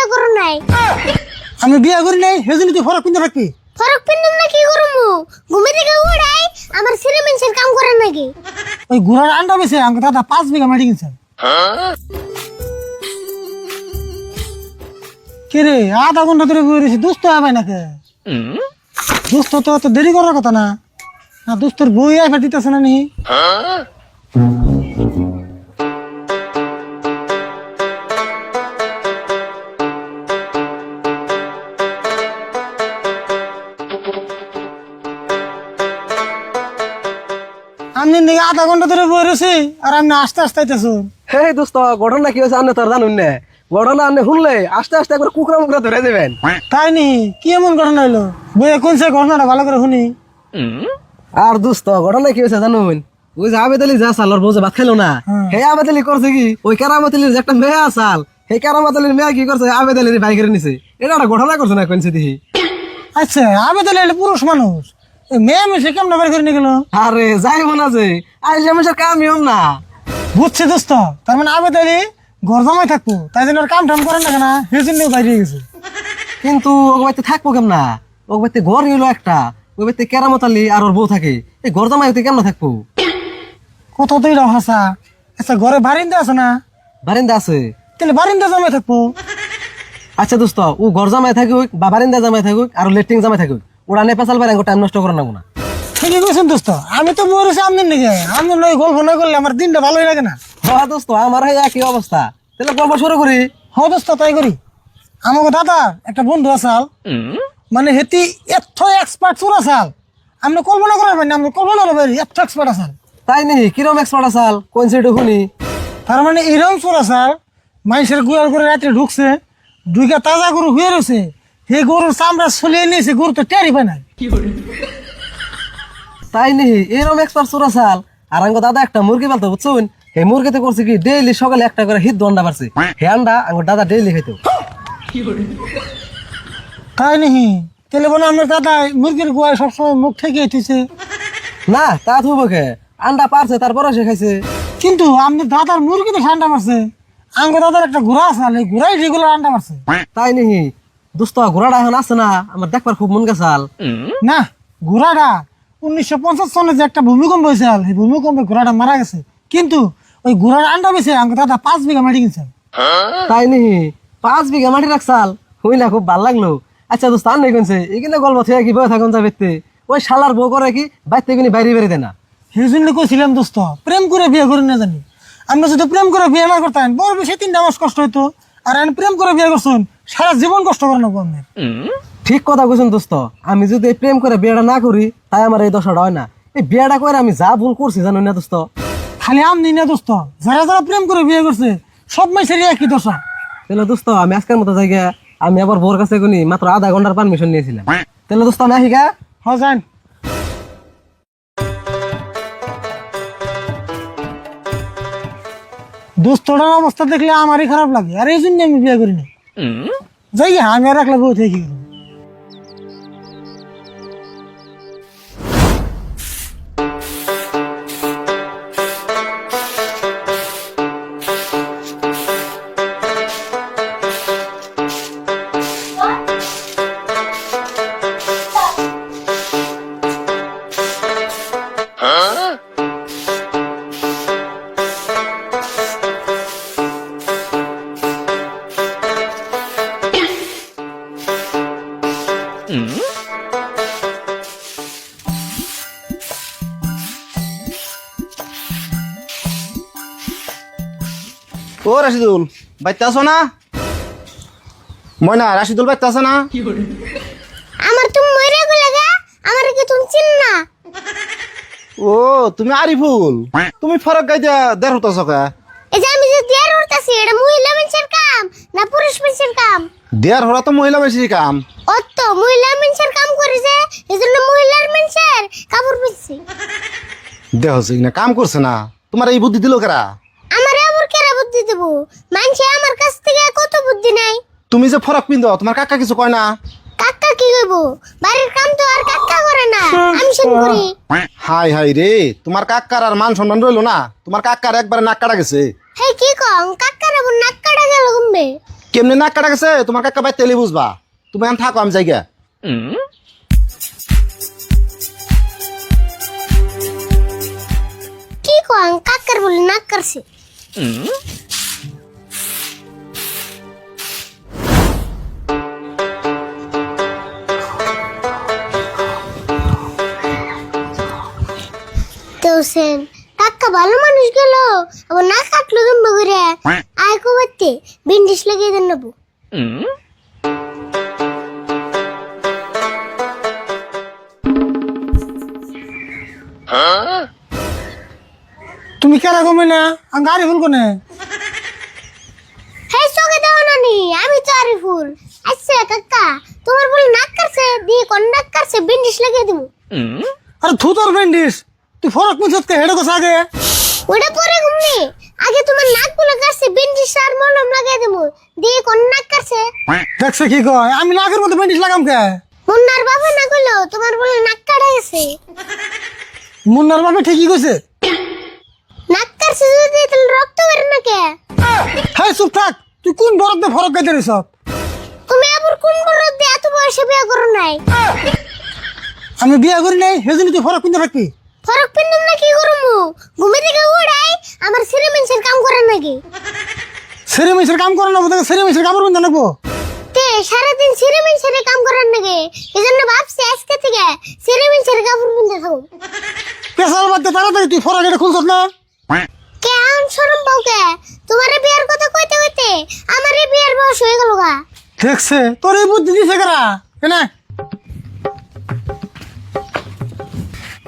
বিয়ে করো নাই? আমি বিয়ে করি নাই সেজন্য তুই ফরক কিনতে থাকবি। ফরক পিন্দুম না কি করমু? ঘুমে থেকে উড়াই আমার ছেলে মানুষের কাম করে নাকি? ওই ঘোড়ার আন্ডা বেছে আমাকে দাদা পাঁচ বিঘা মাটি কিনছে কে রে আধা ঘণ্টা ধরে বয়ে রয়েছি দুস্থ হবে নাকি দুস্থ তো দেরি করার কথা না। না দুস্থর বই আইফা দিতেছে না নি? আমি নাকি আধা ঘণ্টা ধরে রয়েছি আর আমি আস্তে আস্তে আইতেছো। হে দোস্ত ঘটনা কি হয়েছে আপনি তোর জানুন না? ঘটনা আপনি শুনলে আস্তে আস্তে একবার কুকুরা মুকুরা ধরে দেবেন তাই নি? কি এমন ঘটনা বইয়ে কোন সে ঘটনাটা ভালো করে শুনি। আর দোস্ত ঘটনা কি হয়েছে জানুন? ওই যে আবেদ আলী যা সাল ওর ভাত খাইলো না হুম। হে আবেদ আলী করছে কি? ওই কেরামত আলীর যে একটা মেয়ে আসাল সেই কেরামত মেয়ে কি করছে? আবেদ আলীর ভাই করে নিছে। এটা একটা ঘটনা করছে না কোনছে দেখি আচ্ছা আবে তাহলে পুরুষ মানুষ। মেয়ে মেশে কেমন বের করে নিয়ে গেল? আরে যাই মনে আছে আজ আমার কামই হম না। বুঝছি দোস্ত তার মানে আবে তাহলে ঘর জমাই থাকব তাই জন্য ওর কাম টাম করেন না কেন? সেই জন্য বাইরে গেছে। কিন্তু ও বাড়িতে থাকব কেমনা ও বাড়িতে ঘর হইল একটা। ওই বাড়িতে কেরামত আলী আর ওর বউ থাকে। এই ঘর জামাই হইতে কেমন থাকব? কত তো এটা হাসা। আচ্ছা ঘরে বারিন্দা আছে না? বারিন্দা আছে। তাহলে বারিন্দা জমাই থাকব। আচ্ছা দোস্ত ও ঘর জামাই থাকুক বা বারিন্দা জামাই থাকুক আর লেট্রিং জামাই থাকুক। ওরা নে পেশাল বাইরে টাইম নষ্ট করে না না। ঠিকই কইছেন দোস্ত আমি তো মরেছি আমদিন নাকি আমদিন নয় গল্প নয় করলে আমার দিনটা ভালোই লাগে না। হ্যাঁ দোস্ত আমার একই অবস্থা। তাহলে গল্প শুরু করি? হ দোস্ত তাই করি। আমাকে দাদা একটা বন্ধু আসাল মানে হেতি এত এক্সপার্ট চোর আসাল আপনি কল্পনা করার পারেন আপনি কল্পনা করবেন এত এক্সপার্ট আসাল তাই নেই কিরম এক্সপার্ট আসাল কোন সাইডে শুনি? তার মানে এরকম চোর আসাল মানুষের গুয়ার করে রাত্রে ঢুকছে ঢুকে তাজা গরু হয়ে রয়েছে। সেই গরুর চামড়া ছলিয়ে নিয়েছে গরু তো টেরি পায় না তাই নেই এরম এক্সপার্ট চোর আসাল আর আঙ্গ দাদা একটা মুরগি পালতো বুঝছুন? এই মুরগিতে করছে কি ডেইলি সকালে একটা করে হিট দন্ডা পারছে হে আন্ডা আঙ্গ দাদা ডেইলি খাইতো। তাই নাহি তাহলে বলে আমার দাদা মুরগির গুয়ায় সবসময় মুখ ঠেকে উঠেছে না তা কে? আন্ডা পারছে তারপরে সে খাইছে। কিন্তু আপনার দাদার মুরগি তো ঠান্ডা মারছে। আঙ্গ দাদার একটা ঘোড়া আছে এই ঘোড়াই রেগুলার আন্ডা মারছে। তাই নেই দোস্ত ঘোড়াটা এখন আছে না আমার দেখবার খুব মন গেছাল না ঘোড়াটা উনিশশো পঞ্চাশ সনে যে একটা ভূমিকম্প হয়েছিল সেই ভূমিকম্পে ঘোড়াটা মারা গেছে। কিন্তু ওই ঘোড়ার আন্ডা বেছে আমাকে দাদা পাঁচ বিঘা মাটি কিনছে তাই নি? পাঁচ বিঘা মাটি রাখছাল হই না খুব ভালো লাগল। আচ্ছা দোস্ত আর নেই কোনছে এখানে গল্প থেকে কি বয়ে থাকুন যাবে ওই শালার বউ করে কি বাইতে কিনি বাইরে বেরিয়ে দেয় না সেই জন্য কইছিলাম দোস্ত প্রেম করে বিয়ে করে না জানি। আমরা যদি প্রেম করে বিয়ে না করতাম বড় বেশি তিনটা মাস কষ্ট হইতো। আর আমি প্রেম করে বিয়ে করছেন সারা জীবন কষ্ট করে নেব ঠিক কথা কইছেন দোস্ত আমি যদি এই প্রেম করে বিয়েটা না করি তাই আমার এই দশাটা হয় না। এই বিয়েটা করে আমি যা ভুল করছি জানো না দোস্ত? খালি আমনি না দোস্ত যারা যারা প্রেম করে বিয়ে করছে সব মাইসেরই একই দশা। তাহলে দোস্ত আমি আজকের মতো জায়গা আমি আবার বোর কাছে গুনি মাত্র আধা ঘণ্টার পারমিশন নিয়েছিলাম। তাহলে দোস্ত আমি আহিকা হ যান। দোস্তটার অবস্থা দেখলে আমারই খারাপ লাগে। আর এই জন্য আমি বিয়ে করি না যাই আমি আর একলা বউ থেকে ও রাশিদুল বাইতে আছো না? ময়না রাশিদুল বাইতে আছে না? আমার তুমি মরে গেলে গা আমার কি তুমি চিন না? ও তুমি আরিফুল। তুমি ফরক গাই দিয়া দেড় হতো সকা এই যে আমি যে দেয়ার উঠতাছি এটা মহিলা মানুষের কাম না পুরুষ মানুষের কাম? দেড় হরা তো মহিলা বেশি কাম। ও তো মহিলা মানুষের কাম করেছে এই জন্য মহিলার মানুষের কাপড় পিনছি দেহ কিনা কাম করছে না। তোমার এই বুদ্ধি দিল কেরা? আমার আবার কেরা বুদ্ধি দেবো? মানুষে আমার কাছ থেকে কত বুদ্ধি নাই? তুমি যে ফরক পিন্ধ তোমার কাকা কিছু কয় না? কাকা কি করব বাড়ির কাম তো আর কাকা করে না আমি শুন করি। হাই হাই রে তোমার কাকার আর মান সম্মান রইল না? তোমার কাকার একবারে নাক কাটা গেছে। হে কি কং কাকার আবার নাক কাটা গেল কমবে কেমনে নাক কাটা গেছে? তোমার কাকা ভাই তেলে বুঝবা। তুমি এখন থাকো, আমি জায়গা কি কোয়াং কাকার বলে নাক করছে তো সেন কাকা ভালো মানুষ গেল। আবার না কাটলো গম্বা করে। আয় কো বাতে বিন্ডিস লাগিয়ে দেন নেব। তুমি কেনা কমে না? আমি গাড়ি ফুল কোনে হ্যাঁ চোখে দাও না নি আমি তো আরিফুল আচ্ছা কাকা তোমার বলে নাক কাটছে দিয়ে কোন নাক কাটছে বিন্ডিস লাগিয়ে দেবো। আরে থু তোর ব্যান্ডিস তুই ফরক মুছতকে হেডে কোস আগে। ওটা পরে ঘুমনি আগে তোমার নাকগুলো কাটছে বিন্ডিস আর মলম লাগিয়ে দেবো। দিয়ে কোন নাক দেখছে কি কয়? আমি নাকের মধ্যে ব্যান্ডিস লাগাম কে? মুন্নার বাবা না গেলো তোমার বলে নাক কাটা গেছে। মুন্নার বাপে ঠিকই কইছে। নাক কাটছে যদি তাহলে রক্ত বের না কে? হ্যাঁ চুপ থাক। তুই কোন বরফ দিয়ে ফরক গাইতে রইছ? তুমি আবার কোন বড় দিয়ে এত বয়সে বিয়ে করো নাই? আমি বিয়ে করি নাই সেজন্য তুই ফরক কিনতে থাকবি। ফরক পিন্দুম না কি করমু? ঘুমে থেকে আমার সিরে মেনসের কাম করে নাকি? সেরে মেসের কাম করে নেব তোকে সেরে মেসের কাপড় কিনতে নেব তে সারাদিন সিরে মেনসের কাম করার নাকি? এই জন্য ভাবছি আজকে থেকে সিরে মেনসের কাপড় পিনতে থাকো। পেশার বাদ দিয়ে তাড়াতাড়ি তুই ফরক এটা খুলছত না? কে আন শরম পাও কে তোমারে বিয়ার কথা কইতে কইতে আমারে বিয়ার বয়স হয়ে গেল গা। দেখছে তোর এই বুদ্ধি দিছে কারা? কেনা?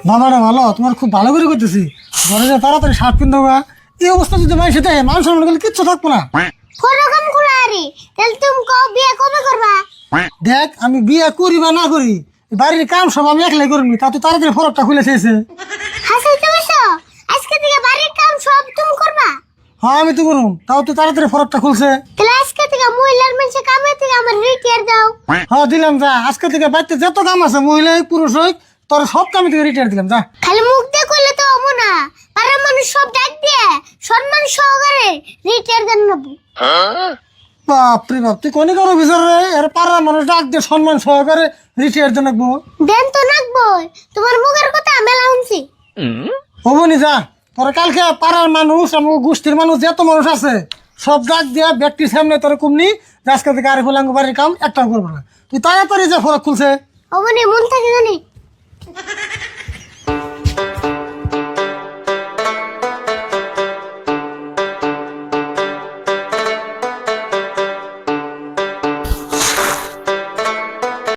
বাবাটা ভালো তোমার খুব ভালো করে করতেছি। ঘরে যা তাড়াতাড়ি শার্ট কিনতে গা এই অবস্থা যদি মানুষ সাথে মানুষ মনে করলে কিচ্ছু থাকব না। ফটো কাম খোলা আরে তাহলে তুমি কও বিয়ে কবে করবা? দেখ আমি বিয়ে করি বা না করি বাড়ির কাম সব আমি একলাই করবি তা তুই তাড়াতাড়ি ফরকটা খুলে চেয়েছে হাসাই তুমি আজকে থেকে বাড়ির কাম সব তুমি করবা? হ্যাঁ আমি তো করুম তাও তুই তাড়াতাড়ি ফরকটা খুলছে। তাহলে আজকে থেকে মহিলার মানুষে কামে থেকে আমার রিটিয়ার দাও। হ্যাঁ দিলাম যা আজকে থেকে বাড়িতে যত কাম আছে মহিলা পুরুষ হোক তোর সব কামে থেকে রিটায়ার দিলাম যা। খালি মুখ তো হব না। পাড়ার মানুষ সব ডাক দিয়ে সম্মান সহকারে রিটিয়ার দেন নেব বাপরে বাপ তুই কোনে কারও বিচার রে? এর পাড়ার মানুষ ডাক দিয়ে সম্মান সহকারে রিটায়ার দিয়ে রাখব দেন তো নাকবই তোমার মুখের কথা মেলা শুনছি। হবনি যা তোর কালকে পাড়ার মানুষ আমার গোষ্ঠীর মানুষ যত মানুষ আছে সব ডাক দিয়া ব্যক্তির সামনে তোর কুমনি আজকে থেকে আরে ফুলাঙ্গ বাড়ির কাম একটাও করব না। তুই তাড়াতাড়ি যা ফরক খুলছে অবনি মন থাকে জানি।